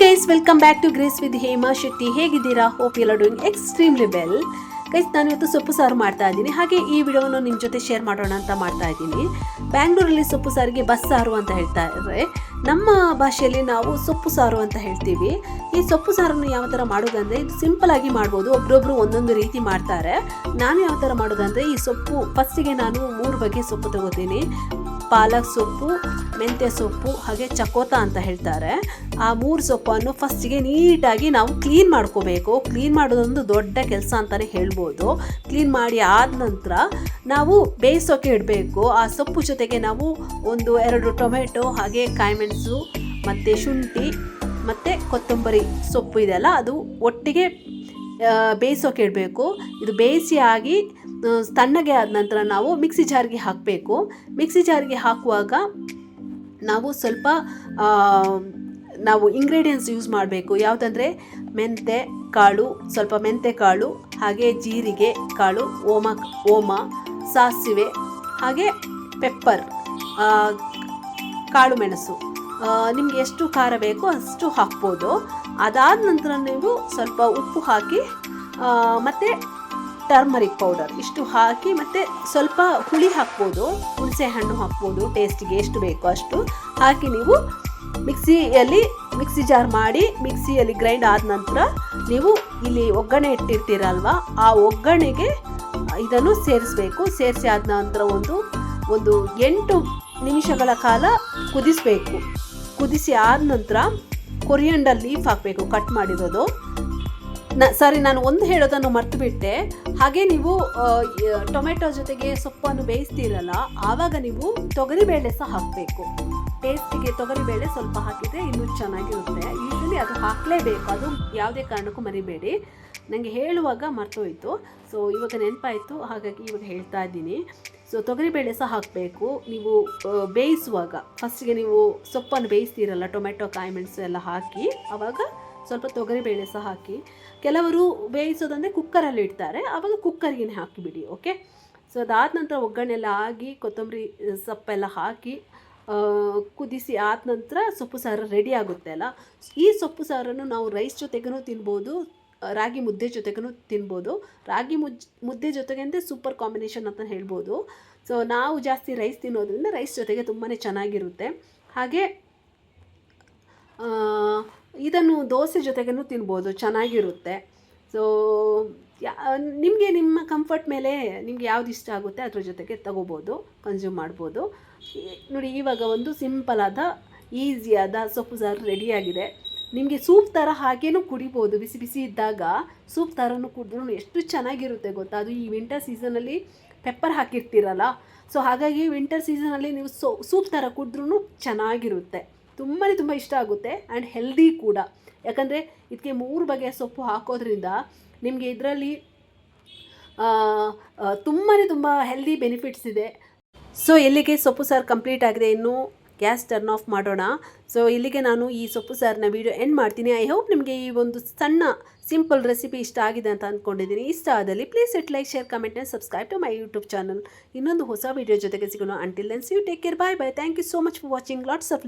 Guys welcome back to Grace with Hema Shetty ಹೇಗಿದ್ದೀರಾ? Hope ಎಲ್ಲ doing extremely well guys ನಾನು ಇವತ್ತು ಸೊಪ್ಪು ಸಾರು ಮಾಡ್ತಾ ಇದ್ದೀನಿ. ಹಾಗೆ ಈ ವಿಡಿಯೋವನ್ನು ನಿಮ್ಮ ಜೊತೆ ಶೇರ್ ಮಾಡೋಣ ಅಂತ ಮಾಡ್ತಾ ಇದ್ದೀನಿ. ಬ್ಯಾಂಗ್ಳೂರಲ್ಲಿ ಸೊಪ್ಪು ಸಾರಿಗೆ ಬಸ್ ಸಾರು ಅಂತ ಹೇಳ್ತಾ ಇದ್ದಾರೆ ನಮ್ಮ ಭಾಷೆಯಲ್ಲಿ ನಾವು ಸೊಪ್ಪು ಸಾರು ಅಂತ ಹೇಳ್ತೀವಿ. ಈ ಸೊಪ್ಪು ಸಾರನ್ನು ಯಾವ ಥರ ಮಾಡೋದಂದರೆ, ಇದು ಸಿಂಪಲ್ ಆಗಿ ಮಾಡ್ಬೋದು. ಒಬ್ರೊಬ್ರು ಒಂದೊಂದು ರೀತಿ ಮಾಡ್ತಾರೆ. ನಾನು ಯಾವ ಥರ ಮಾಡೋದಂದರೆ, ಈ ಸೊಪ್ಪು ಫಸ್ಟಿಗೆ ನಾನು ಮೂರು ಬಗೆ ಸೊಪ್ಪು ತಗೋತೀನಿ. ಪಾಲಕ್ ಸೊಪ್ಪು, ಮೆಂತ್ಯ ಸೊಪ್ಪು, ಹಾಗೆ ಚಕೋತ ಅಂತ ಹೇಳ್ತಾರೆ. ಆ ಮೂರು ಸೊಪ್ಪನ್ನು ಫಸ್ಟಿಗೆ ನೀಟಾಗಿ ನಾವು ಕ್ಲೀನ್ ಮಾಡ್ಕೋಬೇಕು. ಕ್ಲೀನ್ ಮಾಡೋದೊಂದು ದೊಡ್ಡ ಕೆಲಸ ಅಂತಲೇ ಹೇಳ್ಬೋದು. ಕ್ಲೀನ್ ಮಾಡಿ ಆದ ನಂತರ ನಾವು ಬೇಯಿಸೋಕೆ ಇಡಬೇಕು. ಆ ಸೊಪ್ಪು ಜೊತೆಗೆ ನಾವು ಒಂದು ಎರಡು ಟೊಮೆಟೊ, ಹಾಗೆ ಕಾಯಿಮೆಣಸು ಮತ್ತು ಶುಂಠಿ, ಮತ್ತು ಕೊತ್ತಂಬರಿ ಸೊಪ್ಪು ಇದೆಯಲ್ಲ ಅದು ಒಟ್ಟಿಗೆ ಬೇಯಿಸೋಕೆ ಇಡಬೇಕು. ಇದು ಬೇಯಿಸಿ ಆಗಿ ತಣ್ಣಗೆ ಆದ ನಂತರ ನಾವು ಮಿಕ್ಸಿ ಜಾರ್ಗೆ ಹಾಕಬೇಕು. ಮಿಕ್ಸಿ ಜಾರ್ಗೆ ಹಾಕುವಾಗ ನಾವು ಸ್ವಲ್ಪ ನಾವು ಇಂಗ್ರೀಡಿಯೆಂಟ್ಸ್ ಯೂಸ್ ಮಾಡಬೇಕು. ಯಾವುದಂದರೆ ಮೆಂತೆ ಕಾಳು, ಸ್ವಲ್ಪ ಮೆಂತೆ ಕಾಳು, ಹಾಗೆ ಜೀರಿಗೆ ಕಾಳು, ಓಮ ಓಮ, ಸಾಸಿವೆ, ಹಾಗೆ ಪೆಪ್ಪರ್ ಕಾಳು ಮೆಣಸು. ನಿಮಗೆ ಎಷ್ಟು ಖಾರ ಬೇಕೋ ಅಷ್ಟು ಹಾಕ್ಬೋದು. ಅದಾದ ನಂತರ ನೀವು ಸ್ವಲ್ಪ ಉಪ್ಪು ಹಾಕಿ ಮತ್ತೆ ಟರ್ಮರಿಕ್ ಪೌಡರ್ ಇಷ್ಟು ಹಾಕಿ ಮತ್ತು ಸ್ವಲ್ಪ ಹುಳಿ ಹಾಕ್ಬೋದು, ಹುಣಸೆ ಹಣ್ಣು ಹಾಕ್ಬೋದು ಟೇಸ್ಟಿಗೆ ಎಷ್ಟು ಬೇಕೋ ಅಷ್ಟು ಹಾಕಿ ನೀವು ಮಿಕ್ಸಿಯಲ್ಲಿ ಮಿಕ್ಸಿ ಜಾರ್ ಮಾಡಿ, ಮಿಕ್ಸಿಯಲ್ಲಿ ಗ್ರೈಂಡ್ ಆದ ನಂತರ ನೀವು ಇಲ್ಲಿ ಒಗ್ಗರಣೆ ಇಟ್ಟಿರ್ತೀರಲ್ವ, ಆ ಒಗ್ಗರಣೆಗೆ ಇದನ್ನು ಸೇರಿಸಬೇಕು. ಸೇರಿಸಿ ಆದ ನಂತರ ಒಂದು ಒಂದು ಎಂಟು ನಿಮಿಷಗಳ ಕಾಲ ಕುದಿಸಬೇಕು. ಕುದಿಸಿ ಆದ ನಂತರ ಕೊರಿಯಂಡರ್ ಲೀಫ್ ಹಾಕಬೇಕು ಕಟ್ ಮಾಡಿರೋದು. ನ, ಸಾರಿ, ನಾನು ಒಂದು ಹೇಳೋದನ್ನು ಮರ್ತು ಬಿಟ್ಟೆ ಹಾಗೆ ನೀವು ಟೊಮೆಟೊ ಜೊತೆಗೆ ಸೊಪ್ಪನ್ನು ಬೇಯಿಸ್ತೀರಲ್ಲ, ಆವಾಗ ನೀವು ತೊಗರಿಬೇಳೆ ಸಹ ಹಾಕಬೇಕು. ಟೇಸ್ಟಿಗೆ ತೊಗರಿಬೇಳೆ ಸ್ವಲ್ಪ ಹಾಕಿದರೆ ಇನ್ನೂ ಚೆನ್ನಾಗಿರುತ್ತೆ. ಯೂಶಲಿ ಅದು ಹಾಕಲೇಬೇಕು, ಅದು ಯಾವುದೇ ಕಾರಣಕ್ಕೂ ಮರಿಬೇಡಿ. ನನಗೆ ಹೇಳುವಾಗ ಮರ್ತೋಯ್ತು. ಸೊ ಇವಾಗ ನೆನಪಾಯಿತು, ಹಾಗಾಗಿ ಇವಾಗ ಹೇಳ್ತಾ ಇದ್ದೀನಿ. ಸೊ ತೊಗರಿಬೇಳೆ ಸಹ ಹಾಕಬೇಕು. ನೀವು ಬೇಯಿಸುವಾಗ ಫಸ್ಟಿಗೆ ನೀವು ಸೊಪ್ಪನ್ನು ಬೇಯಿಸ್ತೀರಲ್ಲ, ಟೊಮೆಟೊ ಕಾಯಿ ಮೆಣಸು ಎಲ್ಲ ಹಾಕಿ, ಆವಾಗ ಸ್ವಲ್ಪ ತೊಗರಿಬೇಳೆ ಸಹ ಹಾಕಿ. ಕೆಲವರು ಬೇಯಿಸೋದಂದರೆ ಕುಕ್ಕರಲ್ಲಿ ಇಡ್ತಾರೆ. ಆವಾಗ ಕುಕ್ಕರ್ಗೆ ಹಾಕಿಬಿಡಿ ಓಕೆ ಸೊ ಅದಾದ ನಂತರ ಒಗ್ಗರಣೆ ಎಲ್ಲ ಆಗಿ ಕೊತ್ತಂಬರಿ ಸೊಪ್ಪೆಲ್ಲ ಹಾಕಿ ಕುದಿಸಿ ಆದ ನಂತರ ಸೊಪ್ಪು ಸಾರು ರೆಡಿ ಆಗುತ್ತೆ ಅಲ್ಲ? ಈ ಸೊಪ್ಪು ಸಾರನ್ನು ನಾವು ರೈಸ್ ಜೊತೆಗೂ ತಿನ್ಬೋದು ರಾಗಿ ಮುದ್ದೆ ಜೊತೆಗೂ ತಿನ್ಬೋದು. ರಾಗಿ ಮುಜ್, ಮುದ್ದೆ ಜೊತೆಗೆ ಅಂದರೆ ಸೂಪರ್ ಕಾಂಬಿನೇಷನ್ ಅಂತ ಹೇಳ್ಬೋದು. ಸೊ ನಾವು ಜಾಸ್ತಿ ರೈಸ್ ತಿನ್ನೋದ್ರಿಂದ ರೈಸ್ ಜೊತೆಗೆ ತುಂಬಾ ಚೆನ್ನಾಗಿರುತ್ತೆ. ಹಾಗೆ ಇದನ್ನು ದೋಸೆ ಜೊತೆಗೂ ತಿನ್ಬೋದು, ಚೆನ್ನಾಗಿರುತ್ತೆ. ಸೊ ನಿಮಗೆ ನಿಮ್ಮ ಕಂಫರ್ಟ್ ಮೇಲೆ ನಿಮ್ಗೆ ಯಾವ್ದು ಇಷ್ಟ ಆಗುತ್ತೆ ಅದ್ರ ಜೊತೆಗೆ ತಗೋಬೋದು ಕನ್ಸ್ಯೂಮ್ ಮಾಡ್ಬೋದು. ನೋಡಿ, ಇವಾಗ ಒಂದು ಸಿಂಪಲಾದ ಈಸಿಯಾದ ಸೊಪ್ಪು ಸಾರು ರೆಡಿಯಾಗಿದೆ ನಿಮಗೆ ಸೂಪ್ ಥರ ಹಾಗೇನು ಕುಡಿಬೋದು, ಬಿಸಿ ಬಿಸಿ ಇದ್ದಾಗ ಸೂಪ್ ಥರನೂ ಕುಡಿದ್ರೂ ಎಷ್ಟು ಚೆನ್ನಾಗಿರುತ್ತೆ ಗೊತ್ತಾ? ಅದು ಈ ವಿಂಟರ್ ಸೀಸನಲ್ಲಿ ಪೆಪ್ಪರ್ ಹಾಕಿರ್ತೀರಲ್ಲ ಸೊ ಹಾಗಾಗಿ ವಿಂಟರ್ ಸೀಸನಲ್ಲಿ ನೀವು ಸೋ ಸೂಪ್ ಥರ ಕುಡಿದ್ರೂ ಚೆನ್ನಾಗಿರುತ್ತೆ. ತುಂಬಾ ತುಂಬ ಇಷ್ಟ ಆಗುತ್ತೆ ಆ್ಯಂಡ್ ಹೆಲ್ದಿ ಕೂಡ. ಯಾಕಂದರೆ ಇದಕ್ಕೆ ಮೂರು ಬಗೆಯ ಸೊಪ್ಪು ಹಾಕೋದ್ರಿಂದ ನಿಮಗೆ ಇದರಲ್ಲಿ ತುಂಬಾ ತುಂಬ ಹೆಲ್ದಿ ಬೆನಿಫಿಟ್ಸ್ ಇದೆ. ಸೊ ಇಲ್ಲಿಗೆ ಸೊಪ್ಪು ಸಾರು ಕಂಪ್ಲೀಟ್ ಆಗಿದೆ ಇನ್ನು ಗ್ಯಾಸ್ ಟರ್ನ್ ಆಫ್ ಮಾಡೋಣ. ಸೊ ಇಲ್ಲಿಗೆ ನಾನು ಈ ಸೊಪ್ಪು ಸಾರನ್ನ ವೀಡಿಯೋ ಎಂಡ್ ಮಾಡ್ತೀನಿ. ಐ ಹೋಪ್ ನಿಮಗೆ ಈ ಒಂದು ಸಣ್ಣ ಸಿಂಪಲ್ ರೆಸಿಪಿ ಇಷ್ಟ ಆಗಿದೆ ಅಂತ ಅಂದ್ಕೊಂಡಿದ್ದೀನಿ ಇಷ್ಟ ಆದಲ್ಲಿ please it like share comment and subscribe to my YouTube channel ಇನ್ನೊಂದು ಹೊಸ ವೀಡಿಯೋ ಜೊತೆಗೆ ಸಿಗೋಣ. Until then you take care bye bye thank you so much for watching lots of